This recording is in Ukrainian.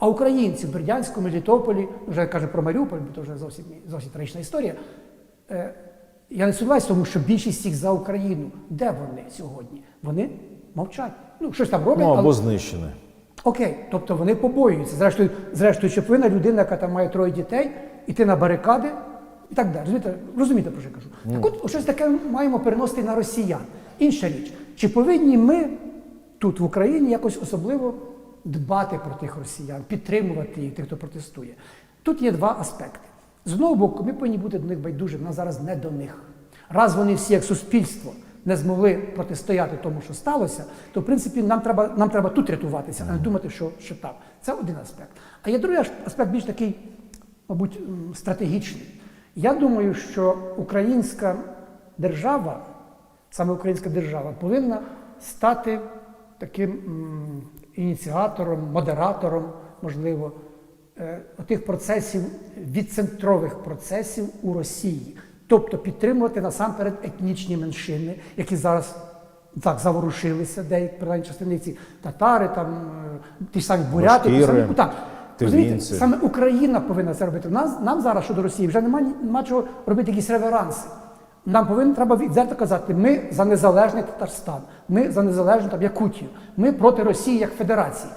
А українці в Бердянську, Мелітополі, вже каже про Маріуполь, бо це вже зовсім, зовсім трагічна історія. Е, я не сумніваюся, тому що більшість їх за Україну. Де вони сьогодні? Вони мовчать. Ну, щось там роблять, Ну або але знищені. окей. Тобто вони побоюються. Зрештою, зрештою, чи повинна людина, яка там має троє дітей, іти на барикади і так далі. Розумієте, розумієте про що я кажу? Так от щось таке маємо переносити на росіян. Інша річ, чи повинні ми тут в Україні якось особливо дбати про тих росіян, підтримувати їх, тих, хто протестує? Тут є два аспекти. З одного боку, ми повинні бути до них байдужі, нас зараз не до них. Раз вони всі як суспільство не змогли протистояти тому, що сталося, то в принципі нам треба, нам треба тут рятуватися, а не думати, що, що там. Це один аспект. А є другий аспект більш такий, мабуть, стратегічний. Я думаю, що українська держава, саме українська держава, повинна стати таким ініціатором, модератором, можливо, е, тих процесів, відцентрових процесів у Росії. Тобто підтримувати насамперед етнічні меншини, які зараз так заворушилися, деякі принаймні частини ці татари, там е, ті ж самі буряти, ті самі, так. Розумієте. Саме Україна повинна це робити. Нас, нам зараз щодо Росії вже немає, нема чого робити якісь реверанси. Нам повинен треба відверто казати, ми за незалежний Татарстан, ми за незалежну там, Якутію, ми проти Росії як федерації.